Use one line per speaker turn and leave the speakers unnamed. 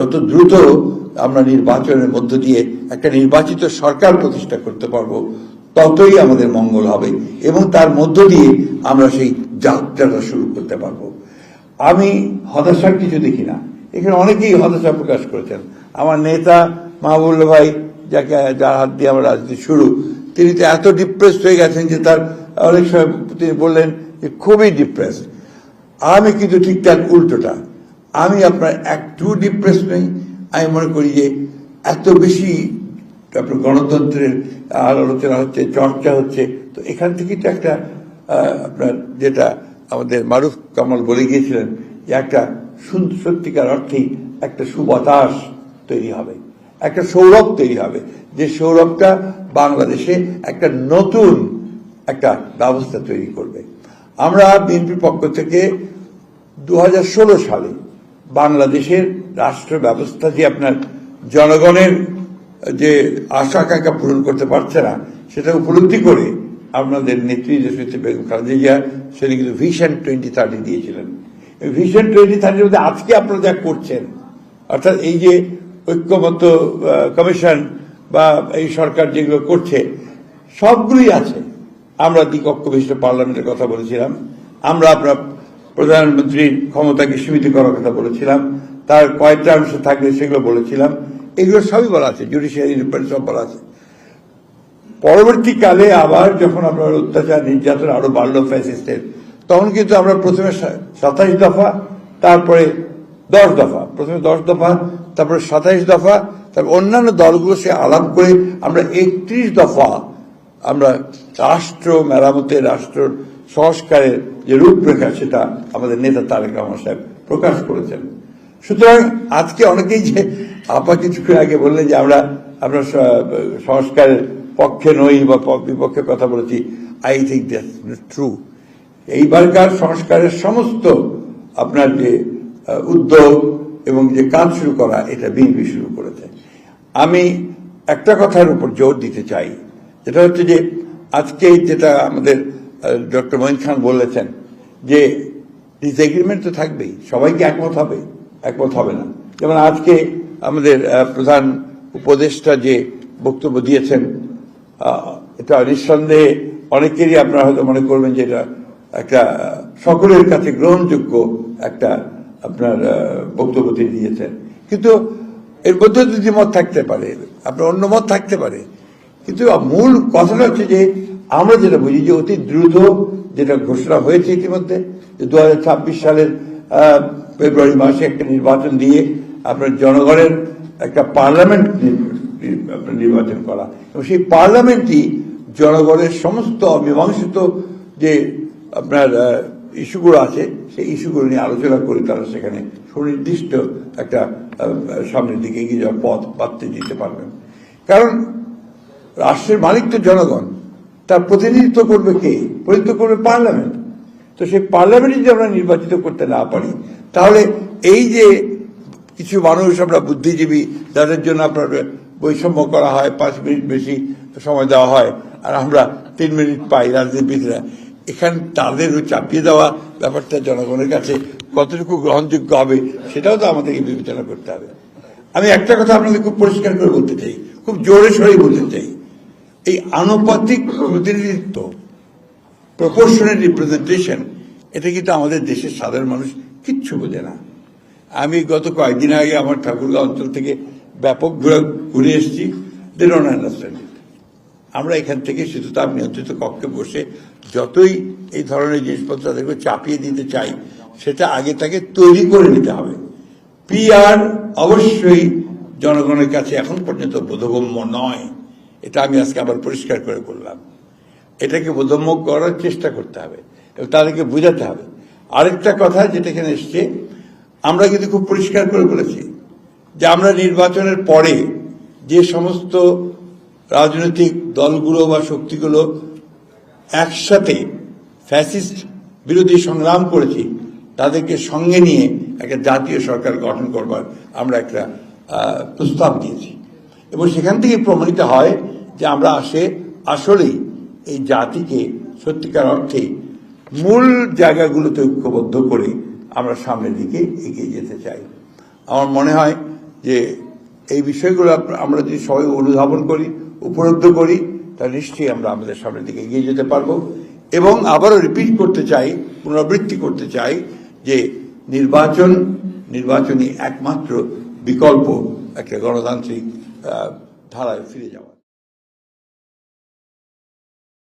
যত দ্রুত আমরা নির্বাচনের মধ্য দিয়ে একটা নির্বাচিত সরকার প্রতিষ্ঠা করতে পারব, ততই আমাদের মঙ্গল হবে এবং তার মধ্য দিয়ে আমরা সেই যাত্রাটা শুরু করতে পারব। আমি হতাশার কিছু দেখি না। এখানে অনেকেই হতাশা প্রকাশ করেছেন। আমার নেতা মাহবুল্লা ভাই, যাকে যার হাত দিয়ে আমার রাজনীতি শুরু, তিনি তো এত ডিপ্রেসড হয়ে গেছেন যে তার অনেক সময় তিনি বললেন যে খুবই ডিপ্রেসড আমি কিন্তু ঠিক তার উল্টোটা। আমি আপনার একটু ডিপ্রেস নই। আমি মনে করি যে এত বেশি আপনার গণতন্ত্রের আলোচনা হচ্ছে, চর্চা হচ্ছে। তো এখান থেকে তো একটা আপনার যেটা আমাদের মারুফ কামাল বলে গিয়েছিলেন যে একটা সত্যিকার অর্থেই একটা সুবাতাস তৈরি হবে, একটা সৌরভ তৈরি হবে। যে সৌরভটা বাংলাদেশে একটা নতুন একটা ব্যবস্থা তৈরি করবে। আমরা বিএনপির পক্ষ থেকে দু হাজার ষোলো সালে বাংলাদেশের রাষ্ট্র ব্যবস্থা যে আপনার জনগণের যে আশা আকাঙ্ক্ষা পূরণ করতে পারছে না, সেটা উপলব্ধি করে আপনাদের দেশনেত্রী বেগম খালেদা সেটা কিন্তু ভিশন টোয়েন্টি থার্টি দিয়েছিলেন। ভিশন টোয়েন্টি থার্টির মধ্যে আজকে আপনারা যা করছেন, অর্থাৎ এই যে ঐক্যমত কমিশন বা এই সরকার যেগুলো করছে, সবগুলোই আছে। আমরা দ্বিকক্ষ বিশিষ্ট পার্লামেন্টের কথা বলেছিলাম। আমরা আপনার প্রধানমন্ত্রীর ক্ষমতাকে সীমিত করার কথা বলেছিলাম, তার কয়েকটা অংশ থাকলে সেগুলো বলেছিলাম, এগুলো সবই বলা আছে জুডিশিয়ারি ইন্ডিপেন্ডেন্স সব বলা আছে। পরবর্তীকালে আবার যখন আপনার অত্যাচার, নির্যাতন আরও বাড়লো ফ্যাসিস্টের তখন কিন্তু আমরা প্রথমে সাতাইশ দফা, তারপরে দশ দফা, প্রথমে দশ দফা, তারপরে সাতাইশ দফা, তারপর অন্যান্য দলগুলো সে আলাপ করে আমরা একত্রিশ দফা আমরা রাষ্ট্র, মেরামতের রাষ্ট্র সংস্কারের যে রূপরেখা সেটা আমাদের নেতা তারেক রহমান সাহেব প্রকাশ করেছেন। সুতরাং আজকে অনেকেই যে আপা কিছুক্ষণ আগে বললেন যে আমরা আমরা সংস্কারের পক্ষে নই বা বিপক্ষে কথা বলেছি আই থিঙ্ক দ্যাট ট্রু এইবারকার সংস্কারের সমস্ত আপনার যে উদ্যোগ এবং যে কাজ শুরু করা, এটা বিএনপি শুরু করেছে। আমি একটা কথার উপর জোর দিতে চাই। যেটা হচ্ছে যে আজকে যেটা আমাদের ডক্টর মহিন খান বলেছেন যে ডিসএগ্রিমেন্ট তো থাকবেই, সবাইকে একমত হবে একমত হবে না। যেমন আজকে আমাদের প্রধান উপদেষ্টা যে বক্তব্য দিয়েছেন এটা নিঃসন্দেহে অনেকেরই আপনারা হয়তো মনে করবেন যে এটা একটা, সকলের কাছে গ্রহণযোগ্য একটা আপনার বক্তব্য তিনি দিয়েছেন। কিন্তু এর মধ্যে যদি মত থাকতে পারে, আপনার অন্য মত থাকতে পারে। কিন্তু মূল কথাটা হচ্ছে যে আমরা যেটা বুঝি যে অতি দ্রুত যেটা ঘোষণা হয়েছে ইতিমধ্যে, যে দু হাজার ছাব্বিশ সালের ফেব্রুয়ারি মাসে একটা নির্বাচন দিয়ে আপনার জনগণের একটা পার্লামেন্ট নির্বাচন করা। এবং সেই পার্লামেন্টই জনগণের সমস্ত অমীমাংসিত যে আপনার ইস্যুগুলো আছে, সেই ইস্যুগুলো নিয়ে আলোচনা করে তারা সেখানে সুনির্দিষ্ট একটা সামনের দিকে এগিয়ে যাওয়ার পথ পাততে দিতে পারবেন। কারণ রাষ্ট্রের মালিক তো জনগণ। তার প্রতিনিধিত্ব করবে কে? প্রতিনিধিত্ব করবে পার্লামেন্ট। তো সেই পার্লামেন্ট যদি আমরা নির্বাচিত করতে না পারি, তাহলে এই যে কিছু মানুষ আমরা বুদ্ধিজীবী, যাদের জন্য আপনার বৈষম্য করা হয়, পাঁচ মিনিট বেশি সময় দেওয়া হয়, আর আমরা তিন মিনিট পাই রাজনীতিবিদরা, এখানে তাদের ওই চাপিয়ে দেওয়া ব্যাপারটা জনগণের কাছে কতটুকু গ্রহণযোগ্য হবে, সেটাও তো আমাদেরকে বিবেচনা করতে হবে। আমি একটা কথা আপনাদের খুব পরিষ্কার করে বলতে চাই, খুব জোরে সরে বলতে চাই। এই আনুপাতিক প্রতিনিধিত্ব প্রপোর্শনাল রিপ্রেজেন্টেশন এটা কিন্তু আমাদের দেশের সাধারণ মানুষ কিচ্ছু বোঝে না। আমি গত কয়েকদিন আগে আমার ঠাকুরগাঁও অঞ্চল থেকে ব্যাপক ঘুরে ঘুরে এসেছি আমরা এখান থেকে শীততাপ নিয়ন্ত্রিত কক্ষে বসে যতই এই ধরনের জিনিসপত্র তাদেরকে চাপিয়ে দিতে চাই, সেটা আগে তাকে তৈরি করে নিতে হবে। পিআর অবশ্যই জনগণের কাছে এখন পর্যন্ত বোধগম্য নয়। এটা আমি আজকে আবার পরিষ্কার করে বললাম। এটাকে বোধগম্য করার চেষ্টা করতে হবে। এবং তাদেরকে বোঝাতে হবে। আরেকটা কথা যেটা এখানে এসছে, আমরা কিন্তু খুব পরিষ্কার করে বলেছি যে আমরা নির্বাচনের পরে যে সমস্ত রাজনৈতিক দলগুলো বা শক্তিগুলো একসাথে ফ্যাসিস্ট বিরোধী সংগ্রাম করেছি, তাদেরকে সঙ্গে নিয়ে একটা জাতীয় সরকার গঠন করবার আমরা একটা প্রস্তাব দিয়েছি। এবং সেখান থেকে প্রমাণিত হয় যে আমরা আসে আসলেই এই জাতিকে সত্যিকার অর্থে মূল জায়গাগুলোতে ঐক্যবদ্ধ করে আমরা সামনের দিকে এগিয়ে যেতে চাই। আমার মনে হয় যে এই বিষয়গুলো আমরা যদি সবাই অনুধাবন করি, উপলব্ধ করি, তাহলে নিশ্চয়ই আমরা আমাদের সামনের দিকে এগিয়ে যেতে পারব। এবং আবারও রিপিট করতে চাই, পুনরাবৃত্তি করতে চাই যে নির্বাচন, নির্বাচনই একমাত্র বিকল্প, একটা গণতান্ত্রিক 呃，他来非得讲完。